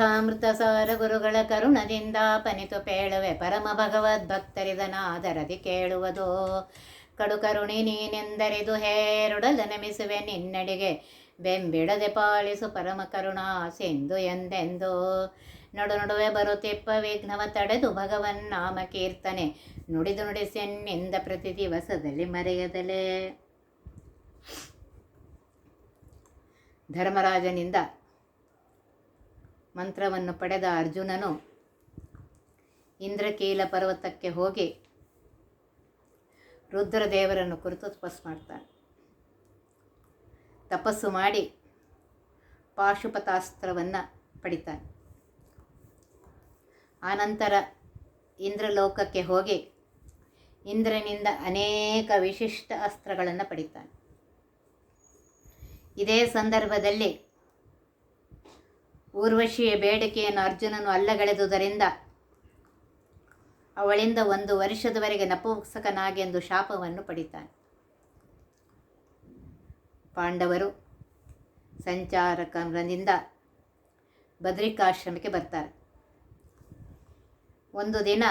ಅಮೃತಸಾರ ಗುರುಗಳ ಕರುಣದಿಂದ ಪನಿತು ಪೇಳುವೆ ಪರಮ ಭಗವದ್ಭಕ್ತರಿದನಾದರದಿ ಕೇಳುವುದು. ಕಡು ಕರುಣಿ ನೀನೆಂದರಿದು ಹೇರುಡಲ ನಮಿಸುವೆ ನಿನ್ನಡಿಗೆ. ಬೆಂಬಿಡದೆ ಪಾಲಿಸು ಪರಮ ಕರುಣಾ ಸಿಂಧು ಎಂದೆಂದು. ನಡು ನಡುವೆ ಬರುತ್ತಿಪ್ಪ ವಿಘ್ನವ ತಡೆದು ಭಗವನ್ ನಾಮ ಕೀರ್ತನೆ. ನುಡಿದು ನುಡಿಸೆನ್ನಿಂದ ಪ್ರತಿ ದಿವಸದಲ್ಲಿ ಮರೆಯದಲೇ. ಧರ್ಮರಾಜನಿಂದ ಮಂತ್ರವನ್ನು ಪಡೆದ ಅರ್ಜುನನು ಇಂದ್ರಕೀಲ ಪರ್ವತಕ್ಕೆ ಹೋಗಿ ರುದ್ರದೇವರನ್ನು ಕುರಿತು ತಪಸ್ಸು ಮಾಡ್ತಾನೆ. ತಪಸ್ಸು ಮಾಡಿ ಪಾಶುಪತಾಸ್ತ್ರವನ್ನು ಪಡಿತಾನೆ. ಆನಂತರ ಇಂದ್ರಲೋಕಕ್ಕೆ ಹೋಗಿ ಇಂದ್ರನಿಂದ ಅನೇಕ ವಿಶಿಷ್ಟ ಅಸ್ತ್ರಗಳನ್ನು ಪಡಿತಾನೆ. ಇದೇ ಸಂದರ್ಭದಲ್ಲಿ ಊರ್ವಶಿಯ ಬೇಡಿಕೆಯನ್ನು ಅರ್ಜುನನು ಅಲ್ಲಗಳೆದುದರಿಂದ ಅವಳಿಂದ ಒಂದು ವರ್ಷದವರೆಗೆ ನಪುಂಸಕನಾಗೆಂದು ಶಾಪವನ್ನು ಪಡಿತಾನೆ. ಪಾಂಡವರು ಸಂಚಾರಕರಿಂದ ಬದ್ರಿಕಾಶ್ರಮಕ್ಕೆ ಬರ್ತಾರೆ. ಒಂದು ದಿನ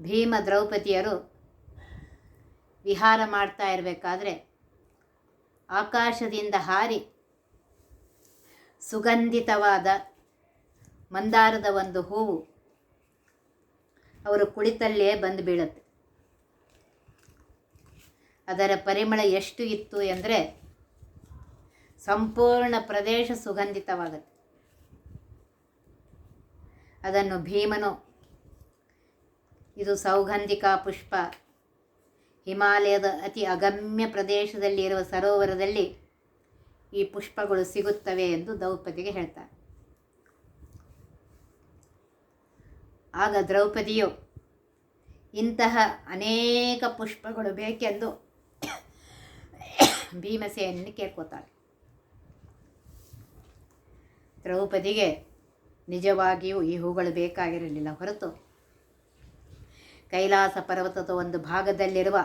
ಭೀಮ ದ್ರೌಪದಿಯರು ವಿಹಾರ ಮಾಡ್ತಾ ಇರಬೇಕಾದ್ರೆ ಆಕಾಶದಿಂದ ಹಾರಿ ಸುಗಂಧಿತವಾದ ಮಂದಾರದ ಒಂದು ಹೂವು ಅವರು ಕುಳಿತಲ್ಲೇ ಬಂದು ಬೀಳುತ್ತೆ. ಅದರ ಪರಿಮಳ ಎಷ್ಟು ಇತ್ತು ಎಂದರೆ ಸಂಪೂರ್ಣ ಪ್ರದೇಶ ಸುಗಂಧಿತವಾಗುತ್ತೆ. ಅದನ್ನು ಭೀಮನು, ಇದು ಸೌಗಂಧಿಕ ಪುಷ್ಪ, ಹಿಮಾಲಯದ ಅತಿ ಅಗಮ್ಯ ಪ್ರದೇಶದಲ್ಲಿ ಇರುವ ಸರೋವರದಲ್ಲಿ ಈ ಪುಷ್ಪಗಳು ಸಿಗುತ್ತವೆ ಎಂದು ದ್ರೌಪದಿಗೆ ಹೇಳ್ತಾರೆ. ಆಗ ದ್ರೌಪದಿಯು, ಇಂತಹ ಅನೇಕ ಪುಷ್ಪಗಳು ಬೇಕೆಂದು ಭೀಮಸೆಯನ್ನು ಕೇಳ್ಕೋತಾಳೆ. ದ್ರೌಪದಿಗೆ ನಿಜವಾಗಿಯೂ ಈ ಹೂಗಳು ಬೇಕಾಗಿರಲಿಲ್ಲ ಹೊರತು ಕೈಲಾಸ ಪರ್ವತದ ಒಂದು ಭಾಗದಲ್ಲಿರುವ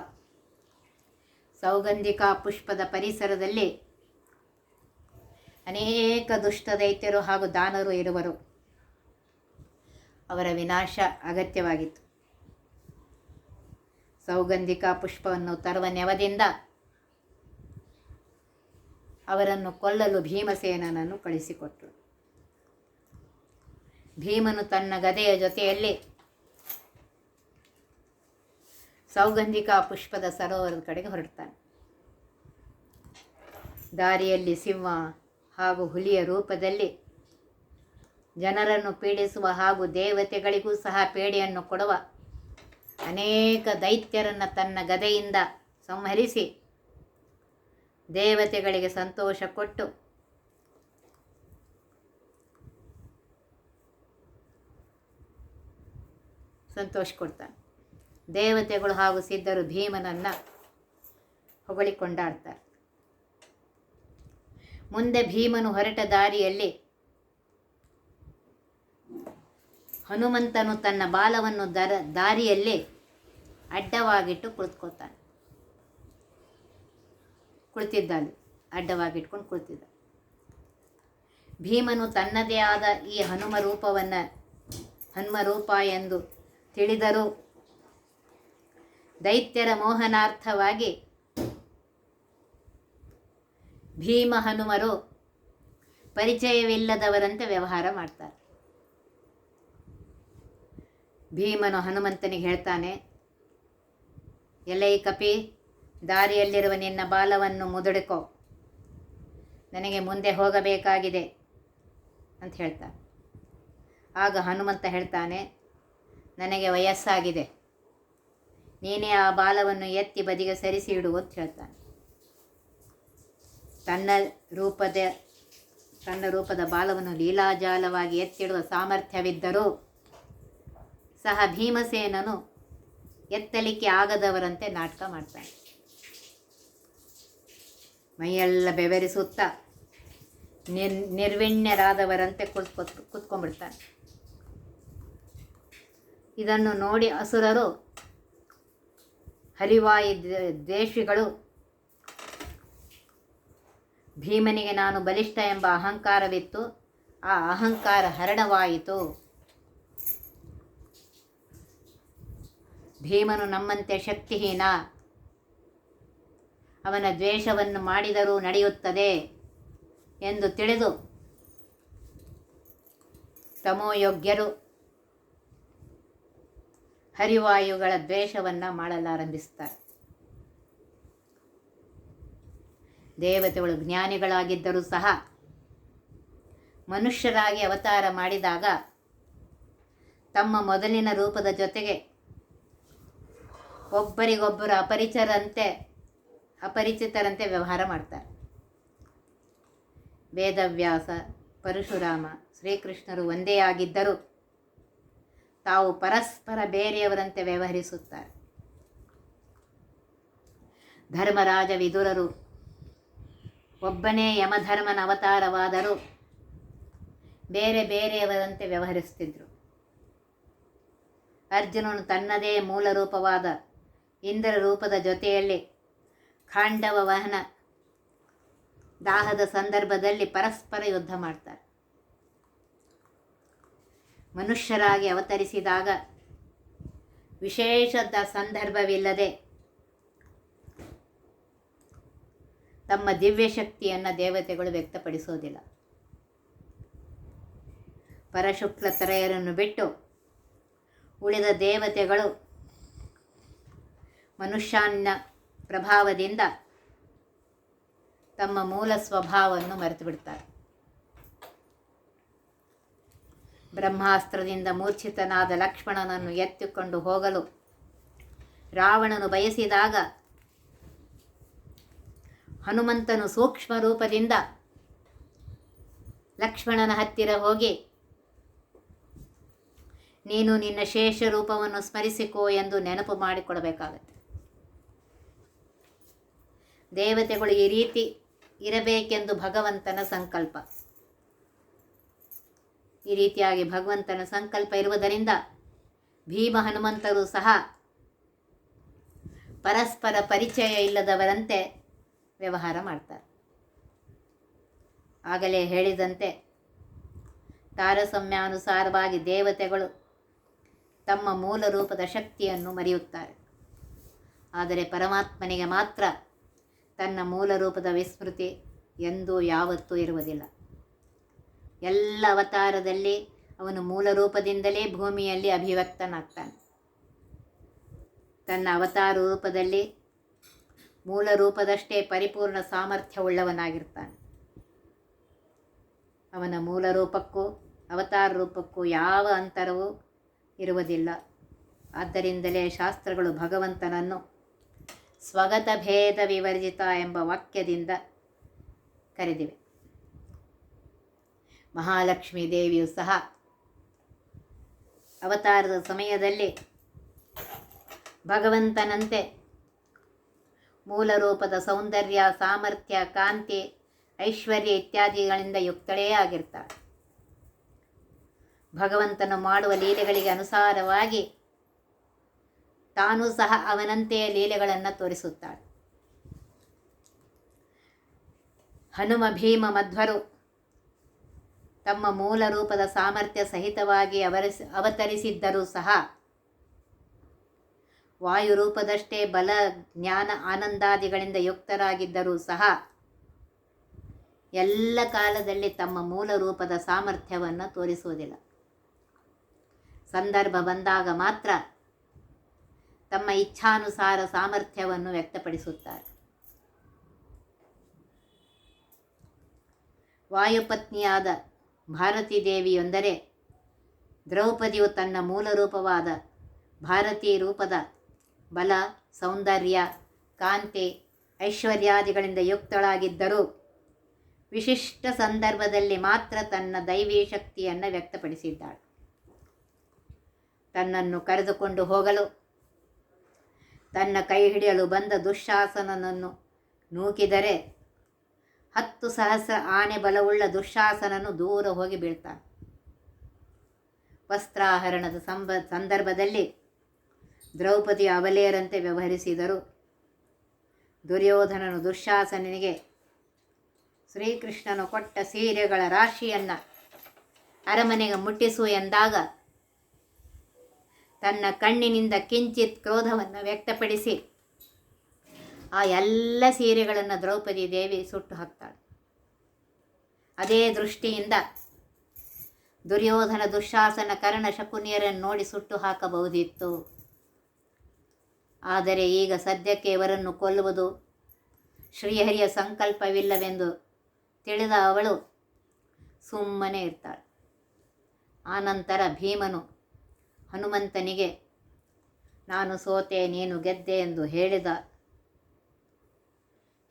ಸೌಗಂಧಿಕಾ ಪುಷ್ಪದ ಪರಿಸರದಲ್ಲಿ ಅನೇಕ ದುಷ್ಟ ದೈತ್ಯರು ಹಾಗೂ ದಾನರು ಇರುವರು. ಅವರ ವಿನಾಶ ಅಗತ್ಯವಾಗಿತ್ತು. ಸೌಗಂಧಿಕ ಪುಷ್ಪವನ್ನು ತರುವ ನೆವದಿಂದ ಅವರನ್ನು ಕೊಲ್ಲಲು ಭೀಮಸೇನನನ್ನು ಕಳಿಸಿಕೊಟ್ಟರು ಭೀಮನು ತನ್ನ ಗದೆಯ ಜೊತೆಯಲ್ಲಿ ಸೌಗಂಧಿಕ ಪುಷ್ಪದ ಸರೋವರದ ಕಡೆಗೆ ಹೊರಡ್ತಾನೆ ದಾರಿಯಲ್ಲಿ ಸಿಂಹ ಹಾಗೂ ಹುಲಿಯ ರೂಪದಲ್ಲಿ ಜನರನ್ನು ಪೀಡಿಸುವ ಹಾಗೂ ದೇವತೆಗಳಿಗೂ ಸಹ ಪೇಡೆಯನ್ನು ಕೊಡುವ ಅನೇಕ ದೈತ್ಯರನ್ನು ತನ್ನ ಗದೆಯಿಂದ ಸಂಹರಿಸಿ ದೇವತೆಗಳಿಗೆ ಸಂತೋಷ ಕೊಟ್ಟು ಸಂತೋಷ ಕೊಡ್ತಾನೆ. ದೇವತೆಗಳು ಹಾಗೂ ಸಿದ್ಧರು ಭೀಮನನ್ನು ಹೊಗಳಿಕೊಂಡಾಡ್ತಾರೆ. ಮುಂದೆ ಭೀಮನು ಹೊರಟ ದಾರಿಯಲ್ಲಿ ಹನುಮಂತನು ತನ್ನ ಬಾಲವನ್ನು ದರ, ದಾರಿಯಲ್ಲಿ ಅಡ್ಡವಾಗಿಟ್ಟು ಕುಳಿತುಕೊತಾನೆ ಕುಳಿತಿದ್ದಾನೆ, ಅಡ್ಡವಾಗಿಟ್ಕೊಂಡು ಕುಳಿತಿದ್ದ ಭೀಮನು ತನ್ನದೇ ಆದ ಈ ಹನುಮ ರೂಪವನ್ನು, ಹನುಮ ರೂಪ ಎಂದು ತಿಳಿದರೂ ದೈತ್ಯರ ಮೋಹನಾರ್ಥವಾಗಿ ಭೀಮ ಹನುಮರು ಪರಿಚಯವಿಲ್ಲದವರಂತೆ ವ್ಯವಹಾರ ಮಾಡ್ತಾರೆ. ಭೀಮನು ಹನುಮಂತನಿಗೆ ಹೇಳ್ತಾನೆ ಎಲೈ ಕಪಿ ದಾರಿಯಲ್ಲಿರುವ ನಿನ್ನ ಬಾಲವನ್ನು ಮುದುಡಿಕೋ. ನನಗೆ ಮುಂದೆ ಹೋಗಬೇಕಾಗಿದೆ ಅಂತ ಹೇಳ್ತಾನೆ. ಆಗ ಹನುಮಂತ ಹೇಳ್ತಾನೆ, ನನಗೆ ವಯಸ್ಸಾಗಿದೆ. ನೀನೇ ಆ ಬಾಲವನ್ನು ಎತ್ತಿ ಬದಿಗೆ ಸರಿಸಿ ಇಡು ಅಂತ ಹೇಳ್ತಾನೆ. ತನ್ನ ರೂಪದ ತನ್ನ ರೂಪದ ಬಾಲವನ್ನು ಲೀಲಾಜಾಲವಾಗಿ ಎತ್ತಿಡುವ ಸಾಮರ್ಥ್ಯವಿದ್ದರೂ ಸಹ ಭೀಮಸೇನನು ಎತ್ತಲಿಕ್ಕೆ ಆಗದವರಂತೆ ನಾಟಕ ಮಾಡ್ತಾನೆ. ಮೈಯೆಲ್ಲ ಬೆವರಿಸುತ್ತಾ ನಿರ್ ನಿರ್ವಿಣ್ಯರಾದವರಂತೆ ಕುತ್ಕೊತ್ ಕುತ್ಕೊಂಡ್ಬಿಡ್ತಾನೆ. ಇದನ್ನು ನೋಡಿ ಅಸುರರು ಹರಿವಾಯಿ ದ್ವೇಷಿಗಳು ಭೀಮನಿಗೆ ನಾನು ಬಲಿಷ್ಠ ಎಂಬ ಅಹಂಕಾರವಿತ್ತು. ಆ ಅಹಂಕಾರ ಹರಣವಾಯಿತು ಭೀಮನು ನಮ್ಮಂತೆ ಶಕ್ತಿಹೀನ. ಅವನ ದ್ವೇಷವನ್ನು ಮಾಡಿದರೂ ನಡೆಯುತ್ತದೆ ಎಂದು ತಿಳಿದು ತಮೋಯೋಗ್ಯರು ಹರಿವಾಯುಗಳ ದ್ವೇಷವನ್ನು ಮಾಡಲಾರಂಭಿಸ್ತಾರೆ. ದೇವತೆಗಳು ಜ್ಞಾನಿಗಳಾಗಿದ್ದರೂ ಸಹ ಮನುಷ್ಯರಾಗಿ ಅವತಾರ ಮಾಡಿದಾಗ ತಮ್ಮ ಮೊದಲಿನ ರೂಪದ ಜೊತೆಗೆ ಒಬ್ಬರಿಗೊಬ್ಬರು ಅಪರಿಚರಂತೆ ಅಪರಿಚಿತರಂತೆ ವ್ಯವಹಾರ ಮಾಡ್ತಾರೆ. ವೇದವ್ಯಾಸ, ಪರಶುರಾಮ, ಶ್ರೀಕೃಷ್ಣರು ಒಂದೇ ಆಗಿದ್ದರೂ ತಾವು ಪರಸ್ಪರ ಬೇರೆಯವರಂತೆ ವ್ಯವಹರಿಸುತ್ತಾರೆ. ಧರ್ಮರಾಜ ವಿದುರರು ಒಬ್ಬನೇ ಯಮಧರ್ಮನ ಅವತಾರವಾದರೂ ಬೇರೆ ಬೇರೆಯವರಂತೆ ವ್ಯವಹರಿಸುತ್ತಿದ್ದರು ಅರ್ಜುನನು ತನ್ನದೇ ಮೂಲ ರೂಪವಾದ ಇಂದ್ರ ರೂಪದ ಜೊತೆಯಲ್ಲಿ ಖಾಂಡವ ವಹನ ದಾಹದ ಸಂದರ್ಭದಲ್ಲಿ ಪರಸ್ಪರ ಯುದ್ಧ ಮಾಡ್ತಾರೆ. ಮನುಷ್ಯರಾಗಿ ಅವತರಿಸಿದಾಗ ವಿಶೇಷದ ಸಂದರ್ಭವಿಲ್ಲದೆ ತಮ್ಮ ದಿವ್ಯ ಶಕ್ತಿಯನ್ನು ದೇವತೆಗಳು ವ್ಯಕ್ತಪಡಿಸೋದಿಲ್ಲ. ಪರಶುಕ್ಲ ತರೆಯರನ್ನು ಬಿಟ್ಟು ಉಳಿದ ದೇವತೆಗಳು ಮನುಷ್ಯಾನ್ನ ಪ್ರಭಾವದಿಂದ ತಮ್ಮ ಮೂಲ ಸ್ವಭಾವವನ್ನು ಮರೆತು ಬಿಡ್ತಾರೆ ಬ್ರಹ್ಮಾಸ್ತ್ರದಿಂದ ಮೂರ್ಛಿತನಾದ ಲಕ್ಷ್ಮಣನನ್ನು ಎತ್ತಿಕೊಂಡು ಹೋಗಲು ರಾವಣನು ಬಯಸಿದಾಗ ಹನುಮಂತನು ಸೂಕ್ಷ್ಮ ರೂಪದಿಂದ ಲಕ್ಷ್ಮಣನ ಹತ್ತಿರ ಹೋಗಿ, ನೀನು ನಿನ್ನ ಶೇಷ ರೂಪವನ್ನು ಸ್ಮರಿಸಿಕೋ ಎಂದು ನೆನಪು ಮಾಡಿಕೊಡಬೇಕಾಗತ್ತೆ. ದೇವತೆಗಳು ಈ ರೀತಿ ಇರಬೇಕೆಂದು ಭಗವಂತನ ಸಂಕಲ್ಪ. ಈ ರೀತಿಯಾಗಿ ಭಗವಂತನ ಸಂಕಲ್ಪ ಇರುವುದರಿಂದ ಭೀಮ ಹನುಮಂತರು ಸಹ ಪರಸ್ಪರ ಪರಿಚಯ ಇಲ್ಲದವರಂತೆ ವ್ಯವಹಾರ ಮಾಡ್ತಾರೆ. ಆಗಲೇ ಹೇಳಿದಂತೆ ತಾರತಮ್ಯಾನುಸಾರವಾಗಿ ದೇವತೆಗಳು ತಮ್ಮ ಮೂಲ ರೂಪದ ಶಕ್ತಿಯನ್ನು ಮರೆಯುತ್ತಾರೆ. ಆದರೆ ಪರಮಾತ್ಮನಿಗೆ ಮಾತ್ರ ತನ್ನ ಮೂಲ ರೂಪದ ವಿಸ್ಮೃತಿ ಎಂದೂ ಯಾವತ್ತೂ ಇರುವುದಿಲ್ಲ. ಎಲ್ಲ ಅವತಾರದಲ್ಲಿ ಅವನು ಮೂಲ ರೂಪದಿಂದಲೇ ಭೂಮಿಯಲ್ಲಿ ಅಭಿವ್ಯಕ್ತನಾಗ್ತಾನೆ. ತನ್ನ ಅವತಾರ ರೂಪದಲ್ಲಿ ಮೂಲ ರೂಪದಷ್ಟೇ ಪರಿಪೂರ್ಣ ಸಾಮರ್ಥ್ಯವುಳ್ಳವನಾಗಿರ್ತಾನೆ. ಅವನ ಮೂಲ ರೂಪಕ್ಕೂ ಅವತಾರ ರೂಪಕ್ಕೂ ಯಾವ ಅಂತರವೂ ಇರುವುದಿಲ್ಲ. ಆದ್ದರಿಂದಲೇ ಶಾಸ್ತ್ರಗಳು ಭಗವಂತನನ್ನು ಸ್ವಗತ ಭೇದ ವಿವರ್ಜಿತ ಎಂಬ ವಾಕ್ಯದಿಂದ ಕರೆದಿವೆ. ಮಹಾಲಕ್ಷ್ಮೀ ದೇವಿಯು ಸಹ ಅವತಾರದ ಸಮಯದಲ್ಲಿ ಭಗವಂತನಂತೆ ಮೂಲ ರೂಪದ ಸೌಂದರ್ಯ, ಸಾಮರ್ಥ್ಯ, ಕಾಂತಿ, ಐಶ್ವರ್ಯ ಇತ್ಯಾದಿಗಳಿಂದ ಯುಕ್ತಳೇ ಆಗಿರ್ತಾಳೆ. ಭಗವಂತನು ಮಾಡುವ ಲೀಲೆಗಳಿಗೆ ಅನುಸಾರವಾಗಿ ತಾನೂ ಸಹ ಅವನಂತೆಯೇ ಲೀಲೆಗಳನ್ನು ತೋರಿಸುತ್ತಾಳೆ. ಹನುಮ, ಭೀಮ, ಮಧ್ವರು ತಮ್ಮ ಮೂಲ ರೂಪದ ಸಾಮರ್ಥ್ಯ ಸಹಿತವಾಗಿ ಅವರಿಸಿ ಅವತರಿಸಿದ್ದರೂ ಸಹ ವಾಯುರೂಪದಷ್ಟೇ ಬಲ, ಜ್ಞಾನ, ಆನಂದಾದಿಗಳಿಂದ ಯುಕ್ತರಾಗಿದ್ದರೂ ಸಹ ಎಲ್ಲ ಕಾಲದಲ್ಲಿ ತಮ್ಮ ಮೂಲ ರೂಪದ ಸಾಮರ್ಥ್ಯವನ್ನು ತೋರಿಸುವುದಿಲ್ಲ. ಸಂದರ್ಭ ಬಂದಾಗ ಮಾತ್ರ ತಮ್ಮ ಇಚ್ಛಾನುಸಾರ ಸಾಮರ್ಥ್ಯವನ್ನು ವ್ಯಕ್ತಪಡಿಸುತ್ತಾರೆ. ವಾಯುಪತ್ನಿಯಾದ ಭಾರತೀ ದೇವಿಯೊಂದರೆ ದ್ರೌಪದಿಯು ತನ್ನ ಮೂಲ ರೂಪವಾದ ಭಾರತೀ ರೂಪದ ಬಲ, ಸೌಂದರ್ಯ, ಕಾಂತಿ, ಐಶ್ವರ್ಯಾದಿಗಳಿಂದ ಯುಕ್ತಳಾಗಿದ್ದರೂ ವಿಶಿಷ್ಟ ಸಂದರ್ಭದಲ್ಲಿ ಮಾತ್ರ ತನ್ನ ದೈವೀ ಶಕ್ತಿಯನ್ನು ವ್ಯಕ್ತಪಡಿಸಿದ್ದಾಳೆ. ತನ್ನನ್ನು ಕರೆದುಕೊಂಡು ಹೋಗಲು, ತನ್ನ ಕೈ ಹಿಡಿಯಲು ಬಂದ ದುಶ್ಶಾಸನನನ್ನು ನೂಕಿದರೆ ಹತ್ತು ಸಹಸ್ರ ಆನೆ ಬಲವುಳ್ಳ ದುಶ್ಶಾಸನನು ದೂರ ಹೋಗಿ ಬೀಳ್ತಾನೆ. ವಸ್ತ್ರಾಹರಣದ ಸಂಬ, ಸಂದರ್ಭದಲ್ಲಿ ದ್ರೌಪದಿ ಅವಲೇಯರಂತೆ ವ್ಯವಹರಿಸಿದರು. ದುರ್ಯೋಧನನು ದುಶಾಸನಿಗೆ, ಶ್ರೀಕೃಷ್ಣನು ಕೊಟ್ಟ ಸೀರೆಗಳ ರಾಶಿಯನ್ನು ಅರಮನೆಗೆ ಮುಟ್ಟಿಸು ಎಂದಾಗ ತನ್ನ ಕಣ್ಣಿನಿಂದ ಕಿಂಚಿತ್ ಕ್ರೋಧವನ್ನು ವ್ಯಕ್ತಪಡಿಸಿ ಆ ಎಲ್ಲ ಸೀರೆಗಳನ್ನು ದ್ರೌಪದಿ ದೇವಿ ಸುಟ್ಟು ಹಾಕ್ತಾಳೆ. ಅದೇ ದೃಷ್ಟಿಯಿಂದ ದುರ್ಯೋಧನ ದುಶಾಸನ ಕರ್ಣ ಶಕುನಿಯರನ್ನು ನೋಡಿ ಸುಟ್ಟು ಹಾಕಬಹುದಿತ್ತು. ಆದರೆ ಈಗ ಸದ್ಯಕ್ಕೆ ಇವರನ್ನು ಕೊಲ್ಲುವುದು ಶ್ರೀಹರಿಯ ಸಂಕಲ್ಪವಿಲ್ಲವೆಂದು ತಿಳಿದ ಅವಳು ಸುಮ್ಮನೆ ಇರ್ತಾಳೆ. ಆನಂತರ ಭೀಮನು ಹನುಮಂತನಿಗೆ, ನಾನು ಸೋತೆ, ನೀನು ಗೆದ್ದೆ ಎಂದು ಹೇಳಿದ,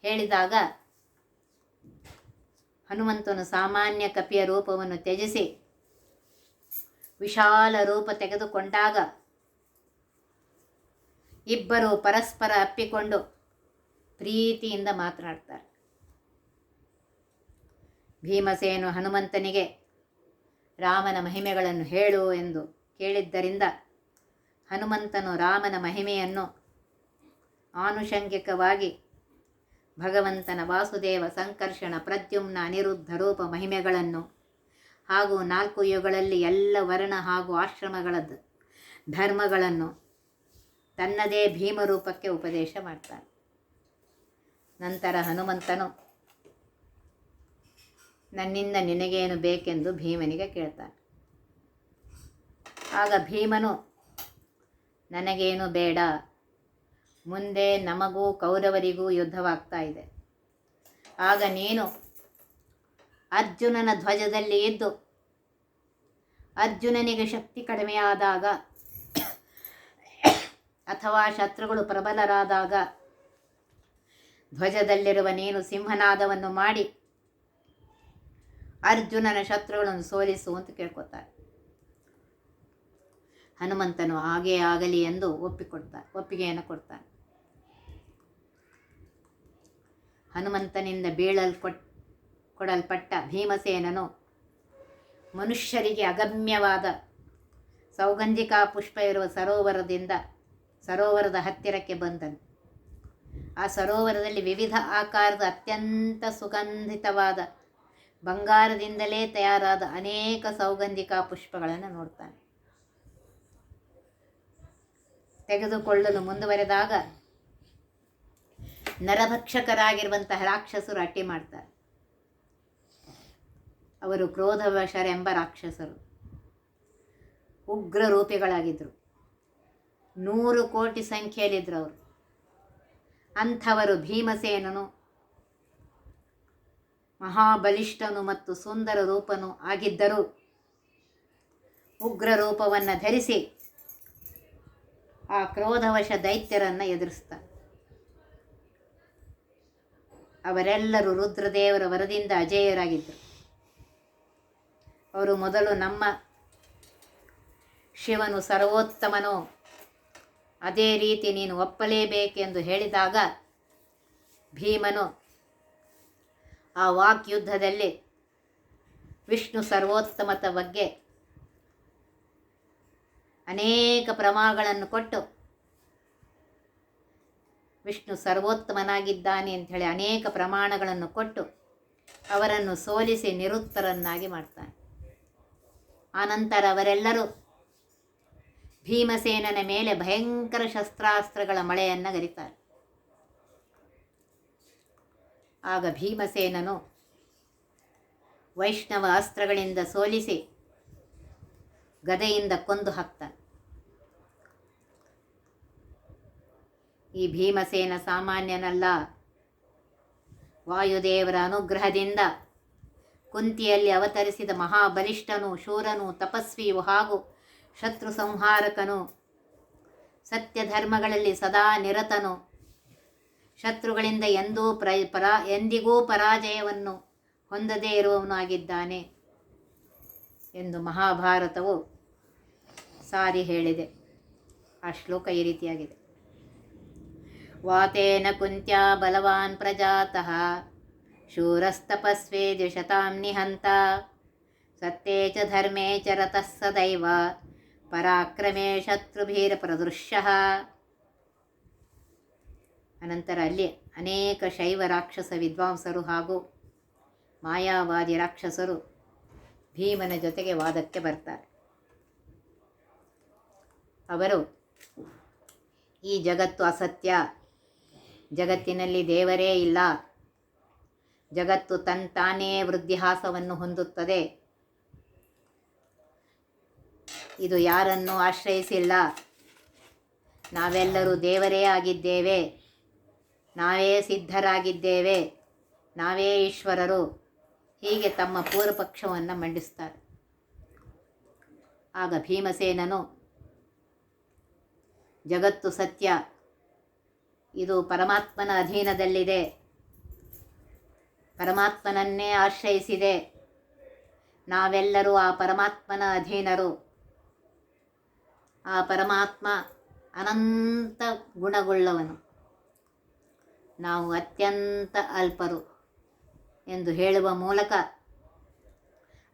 ಹೇಳಿದಾಗ ಹನುಮಂತನು ಸಾಮಾನ್ಯ ಕಪಿಯ ರೂಪವನ್ನು ತ್ಯಜಿಸಿ ವಿಶಾಲ ರೂಪ ತೆಗೆದುಕೊಂಡಾಗ ಇಬ್ಬರು ಪರಸ್ಪರ ಅಪ್ಪಿಕೊಂಡು ಪ್ರೀತಿಯಿಂದ ಮಾತನಾಡ್ತಾರೆ. ಭೀಮಸೇನು ಹನುಮಂತನಿಗೆ, ರಾಮನ ಮಹಿಮೆಗಳನ್ನು ಹೇಳು ಎಂದು ಕೇಳಿದ್ದರಿಂದ ಹನುಮಂತನು ರಾಮನ ಮಹಿಮೆಯನ್ನು ಆನುಷಂಗಿಕವಾಗಿ ಭಗವಂತನ ವಾಸುದೇವ ಸಂಕರ್ಷಣ, ಪ್ರದ್ಯುಮ್ನ ಅನಿರುದ್ಧ ರೂಪ ಮಹಿಮೆಗಳನ್ನು ಹಾಗೂ ನಾಲ್ಕು ಯುಗಗಳಲ್ಲಿ ಎಲ್ಲ ವರ್ಣ ಹಾಗೂ ಆಶ್ರಮಗಳದ್ದು ಧರ್ಮಗಳನ್ನು ತನ್ನದೇ ಭೀಮರೂಪಕ್ಕೆ ಉಪದೇಶ ಮಾಡ್ತಾನೆ ನಂತರ ಹನುಮಂತನು, ನನ್ನಿಂದ ನಿನಗೇನು ಬೇಕೆಂದು ಭೀಮನಿಗೆ ಕೇಳ್ತಾನೆ. ಆಗ ಭೀಮನು, ನನಗೇನು ಬೇಡ, ಮುಂದೆ ನಮಗೂ ಕೌರವರಿಗೂ ಯುದ್ಧವಾಗ್ತಾ ಇದೆ. ಆಗ ನೀನು ಅರ್ಜುನನ ಧ್ವಜದಲ್ಲಿ ಇದ್ದು, ಅರ್ಜುನನಿಗೆ ಶಕ್ತಿ ಕಡಿಮೆಯಾದಾಗ ಅಥವಾ ಶತ್ರುಗಳು ಪ್ರಬಲರಾದಾಗ ಧ್ವಜದಲ್ಲಿರುವ ನೀನು ಸಿಂಹನಾದವನ್ನು ಮಾಡಿ ಅರ್ಜುನನ ಶತ್ರುಗಳನ್ನು ಸೋಲಿಸು ಅಂತ ಕೇಳ್ಕೊತಾರೆ. ಹನುಮಂತನು ಹಾಗೇ ಆಗಲಿ ಎಂದು ಒಪ್ಪಿಕೊಡ್ತಾರೆ ಒಪ್ಪಿಗೆಯನ್ನು ಕೊಡ್ತಾನೆ. ಹನುಮಂತನಿಂದ ಬೀಳಲ್ ಕೊಡಲ್ಪಟ್ಟ ಭೀಮಸೇನನು ಮನುಷ್ಯರಿಗೆ ಅಗಮ್ಯವಾದ ಸೌಗಂಧಿಕಾ ಪುಷ್ಪ ಇರುವ ಸರೋವರದಿಂದ ಸರೋವರದ ಹತ್ತಿರಕ್ಕೆ ಬಂದನು. ಆ ಸರೋವರದಲ್ಲಿ ವಿವಿಧ ಆಕಾರದ ಅತ್ಯಂತ ಸುಗಂಧಿತವಾದ ಬಂಗಾರದಿಂದಲೇ ತಯಾರಾದ ಅನೇಕ ಸೌಗಂಧಿಕಾ ಪುಷ್ಪಗಳನ್ನು ನೋಡ್ತಾನೆ. ತೆಗೆದುಕೊಳ್ಳಲು ಮುಂದುವರೆದಾಗ ನರಭಕ್ಷಕರಾಗಿರುವಂತಹ ರಾಕ್ಷಸರು ಅಟ್ಟಿ ಮಾಡ್ತಾರೆ. ಅವರು ಕ್ರೋಧವಶರೆಂಬ ರಾಕ್ಷಸರು. ಉಗ್ರ ರೂಪಿಗಳಾಗಿದ್ದರು ನೂರು ಕೋಟಿ ಸಂಖ್ಯೆಯಲ್ಲಿದ್ದರು ಅವರು ಅಂಥವರು ಭೀಮಸೇನನು, ಮಹಾಬಲಿಷ್ಠನು ಮತ್ತು ಸುಂದರ ರೂಪನು ಆಗಿದ್ದರು. ಉಗ್ರ ರೂಪವನ್ನು ಧರಿಸಿ ಆ ಕ್ರೋಧವಶ ದೈತ್ಯರನ್ನು ಎದುರಿಸ್ತಾರೆ. ಅವರೆಲ್ಲರೂ ರುದ್ರದೇವರ ವರದಿಂದ ಅಜೇಯರಾಗಿದ್ದರು. ಅವರು ಮೊದಲು ನಮ್ಮ ಶಿವನು ಸರ್ವೋತ್ತಮನೋ. ಅದೇ ರೀತಿ ನೀನು ಒಪ್ಪಲೇಬೇಕೆಂದು ಹೇಳಿದಾಗ ಭೀಮನು ಆ ವಾಕ್ಯುದ್ಧದಲ್ಲಿ ವಿಷ್ಣು ಸರ್ವೋತ್ತಮತ ಬಗ್ಗೆ ಅನೇಕ ಪ್ರಮಾಣಗಳನ್ನು ಕೊಟ್ಟು ವಿಷ್ಣು ಸರ್ವೋತ್ತಮನಾಗಿದ್ದಾನೆ ಅಂಥೇಳಿ ಅನೇಕ ಪ್ರಮಾಣಗಳನ್ನು ಕೊಟ್ಟು ಅವರನ್ನು ಸೋಲಿಸಿ ನಿರುತ್ತರನ್ನಾಗಿ ಮಾಡ್ತಾನೆ. ಆನಂತರ ಅವರೆಲ್ಲರೂ ಭೀಮಸೇನನ ಮೇಲೆ ಭಯಂಕರ ಶಸ್ತ್ರಾಸ್ತ್ರಗಳ ಮಳೆಯನ್ನು ಗರಿತಾರೆ. ಆಗ ಭೀಮಸೇನನು ವೈಷ್ಣವ ಅಸ್ತ್ರಗಳಿಂದ ಸೋಲಿಸಿ ಗದೆಯಿಂದ ಕೊಂದು ಹಾಕ್ತಾನೆ. ಈ ಭೀಮಸೇನ ಸಾಮಾನ್ಯನಲ್ಲ, ವಾಯುದೇವರ ಅನುಗ್ರಹದಿಂದ ಕುಂತಿಯಲ್ಲಿ ಅವತರಿಸಿದ ಮಹಾಬಲಿಷ್ಠನು, ಶೂರನು, ತಪಸ್ವಿಯು ಹಾಗೂ ಶತ್ರು ಸಂಹಾರಕನು. ಸತ್ಯ ಧರ್ಮಗಳಲ್ಲಿ ಸದಾ ನಿರತನು. ಶತ್ರುಗಳಿಂದ ಎಂದೂ ಪ್ರ, ಪರಾ, ಎಂದಿಗೂ ಪರಾಜಯವನ್ನು ಹೊಂದದೇ ಇರುವವನಾಗಿದ್ದಾನೆ ಎಂದು ಮಹಾಭಾರತವು ಸಾರಿ ಹೇಳಿದೆ. ಆ ಶ್ಲೋಕ ಈ ರೀತಿಯಾಗಿದೆ. ವಾತೇನ ಕುಂತ್ಯಾ ಬಲವಾನ್ ಪ್ರಜಾತಃ ಶೂರಸ್ತಪಸ್ವೇ ದ್ವಿಷತಾಂ ನಿಹಂತ ಸತ್ಯೇ ಚ ಧರ್ಮೇ ಚ ರತಃ ಸದೈವ ಪರಾಕ್ರಮೇ ಶತ್ರುಭೀರ ಪ್ರದೃಶ್ಯ ಅನಂತರ ಅಲ್ಲಿ ಅನೇಕ ಶೈವ ರಾಕ್ಷಸ ವಿದ್ವಾಂಸರು ಹಾಗೂ ಮಾಯಾವಾದಿ ರಾಕ್ಷಸರು ಭೀಮನ ಜೊತೆಗೆ ವಾದಕ್ಕೆ ಬರ್ತಾರೆ. ಅವರು, ಈ ಜಗತ್ತು ಅಸತ್ಯ, ಜಗತ್ತಿನಲ್ಲಿ ದೇವರೇ ಇಲ್ಲ, ಜಗತ್ತು ತಂತಾನೇ ವೃದ್ಧಿಹಾಸವನ್ನು ಹೊಂದುತ್ತದೆ ಇದು ಯಾರನ್ನು ಆಶ್ರಯಿಸಿಲ್ಲ. ನಾವೆಲ್ಲರೂ ದೇವರೇ ಆಗಿದ್ದೇವೆ. ನಾವೇ ಸಿದ್ಧರಾಗಿದ್ದೇವೆ. ನಾವೇ ಈಶ್ವರರು. ಹೀಗೆ ತಮ್ಮ ಪೂರ್ವಪಕ್ಷವನ್ನು ಮಂಡಿಸ್ತಾರೆ. ಆಗ ಭೀಮಸೇನನು, ಜಗತ್ತು ಸತ್ಯ, ಇದು ಪರಮಾತ್ಮನ ಅಧೀನದಲ್ಲಿದೆ. ಪರಮಾತ್ಮನನ್ನೇ ಆಶ್ರಯಿಸಿದೆ. ನಾವೆಲ್ಲರೂ ಆ ಪರಮಾತ್ಮನ ಅಧೀನರು. ಆ ಪರಮಾತ್ಮ ಅನಂತ ಗುಣಗುಳ್ಳವನು. ನಾವು ಅತ್ಯಂತ ಅಲ್ಪರು ಎಂದು ಹೇಳುವ ಮೂಲಕ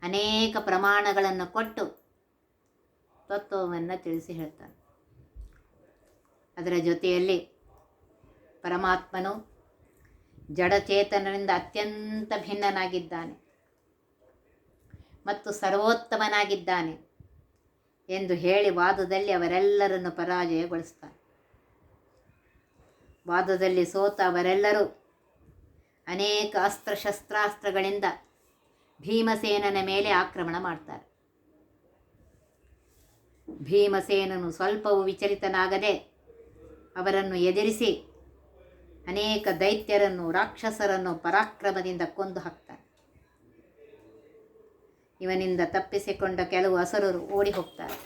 ಅನೇಕ ಪ್ರಮಾಣಗಳನ್ನು ಕೊಟ್ಟು ತತ್ವವನ್ನು ತಿಳಿಸಿ ಹೇಳ್ತಾನೆ. ಅದರ ಜೊತೆಯಲ್ಲಿ ಪರಮಾತ್ಮನು ಜಡಚೇತನರಿಂದ ಅತ್ಯಂತ ಭಿನ್ನನಾಗಿದ್ದಾನೆ ಮತ್ತು ಸರ್ವೋತ್ತಮನಾಗಿದ್ದಾನೆ. ಎಂದು ಹೇಳಿ ವಾದದಲ್ಲಿ ಅವರೆಲ್ಲರನ್ನು ಪರಾಜಯಗೊಳಿಸ್ತಾನೆ ವಾದದಲ್ಲಿ ಸೋತ ಅವರೆಲ್ಲರೂ ಅನೇಕ ಅಸ್ತ್ರಶಸ್ತ್ರಾಸ್ತ್ರಗಳಿಂದ ಭೀಮಸೇನನ ಮೇಲೆ ಆಕ್ರಮಣ ಮಾಡ್ತಾರೆ. ಭೀಮಸೇನನು ಸ್ವಲ್ಪವೂ ವಿಚಲಿತನಾಗದೆ ಅವರನ್ನು ಎದುರಿಸಿ ಅನೇಕ ದೈತ್ಯರನ್ನು, ರಾಕ್ಷಸರನ್ನು ಪರಾಕ್ರಮದಿಂದ ಕೊಂದು ಹಾಕ್ತಾನೆ. ಇವನಿಂದ ತಪ್ಪಿಸಿಕೊಂಡ ಕೆಲವು ಅಸುರರು ಓಡಿ ಹೋಗ್ತಾರೆ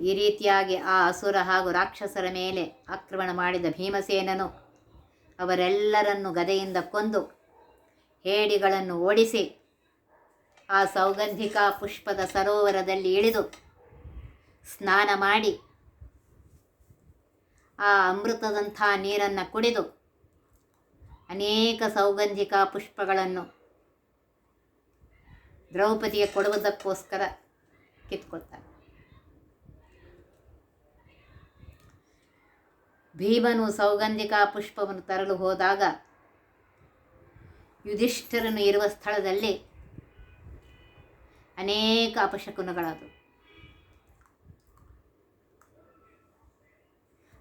ಈ ರೀತಿಯಾಗಿ ಆ ಅಸುರ ಹಾಗೂ ರಾಕ್ಷಸರ ಮೇಲೆ ಆಕ್ರಮಣ ಮಾಡಿದ ಭೀಮಸೇನನು ಅವರೆಲ್ಲರನ್ನು ಗದೆಯಿಂದ ಕೊಂದು ಹೇಡಿಗಳನ್ನು ಓಡಿಸಿ ಆ ಸೌಗಂಧಿಕ ಪುಷ್ಪದ ಸರೋವರದಲ್ಲಿ ಇಳಿದು ಸ್ನಾನ ಮಾಡಿ ಆ ಅಮೃತದಂಥ ನೀರನ್ನು ಕುಡಿದು ಅನೇಕ ಸೌಗಂಧಿಕ ಪುಷ್ಪಗಳನ್ನು ದ್ರೌಪದಿಗೆ ಕೊಡುವುದಕ್ಕೋಸ್ಕರ ಕಿತ್ಕೊಳ್ತಾರೆ. ಭೀಮನು ಸೌಗಂಧಿಕ ಪುಷ್ಪವನ್ನು ತರಲು ಹೋದಾಗ ಯುಧಿಷ್ಠಿರನು ಇರುವ ಸ್ಥಳದಲ್ಲಿ ಅನೇಕ ಅಪಶಕುನಗಳಾದವು.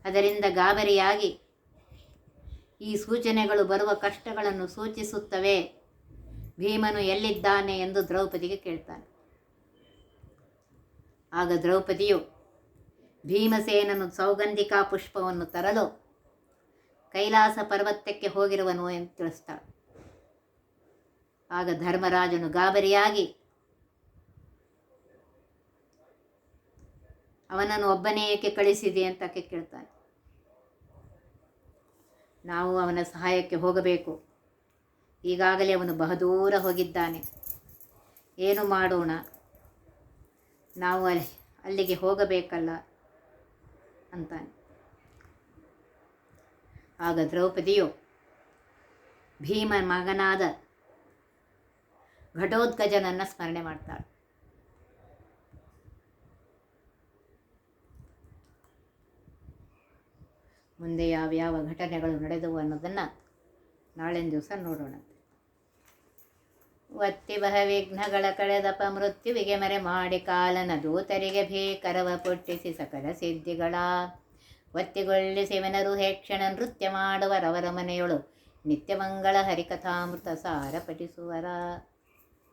ಅದರಿಂದ ಗಾಬರಿಯಾಗಿ ಈ ಸೂಚನೆಗಳು ಬರುವ ಕಷ್ಟಗಳನ್ನು ಸೂಚಿಸುತ್ತವೆ. ಭೀಮನು ಎಲ್ಲಿದ್ದಾನೆ ಎಂದು ದ್ರೌಪದಿಗೆ ಕೇಳ್ತಾನೆ. ಆಗ ದ್ರೌಪದಿಯು ಭೀಮಸೇನನು ಸೌಗಂಧಿಕಾ ಪುಷ್ಪವನ್ನು ತರಲು ಕೈಲಾಸ ಪರ್ವತಕ್ಕೆ ಹೋಗಿರುವನು ಎಂದು ತಿಳಿಸ್ತಾಳೆ. ಆಗ ಧರ್ಮರಾಜನು ಗಾಬರಿಯಾಗಿ ಅವನನ್ನು ಒಬ್ಬನೇ ಏಕೆ ಕಳಿಸಿದೆ ಅಂತ ಕೇಳ್ತಾನೆ. ನಾವು ಅವನ ಸಹಾಯಕ್ಕೆ ಹೋಗಬೇಕು. ಈಗಾಗಲೇ ಅವನು ಬಹುದೂರ ಹೋಗಿದ್ದಾನೆ. ಏನು ಮಾಡೋಣ? ನಾವು ಅಲ್ಲಿ, ಅಲ್ಲಿಗೆ ಹೋಗಬೇಕಲ್ಲ? ಅಂತಾನೆ. ಆಗ ದ್ರೌಪದಿಯು ಭೀಮ ಮಗನಾದ ಘಟೋದ್ಗಜನನ್ನು ಸ್ಮರಣೆ ಮಾಡ್ತಾಳೆ. ಮುಂದೆ ಯಾವ್ಯಾವ ಘಟನೆಗಳು ನಡೆದವು ಅನ್ನೋದನ್ನು ನಾಳಿನ ದಿವಸ ನೋಡೋಣ. ಒತ್ತಿ ಬಹ ವಿಘ್ನಗಳ ಕಳೆದಪ ಮೃತ್ಯುವಿಗೆ ಮರೆ ಮಾಡಿ ಕಾಲನ ದೂತರಿಗೆ ಭೀಕರವ ಪುಟ್ಟಿಸಿ ಸಕಲ ಸಿದ್ಧಿಗಳ. ಒತ್ತಿಗೊಳ್ಳಿಸಿವನರು ಹೇಕ್ಷಣ ನೃತ್ಯ ಮಾಡುವರವರ ಮನೆಯೊಳು ನಿತ್ಯಮಂಗಳ ಹರಿಕಥಾಮೃತ ಸಾರ ಪಠಿಸುವರ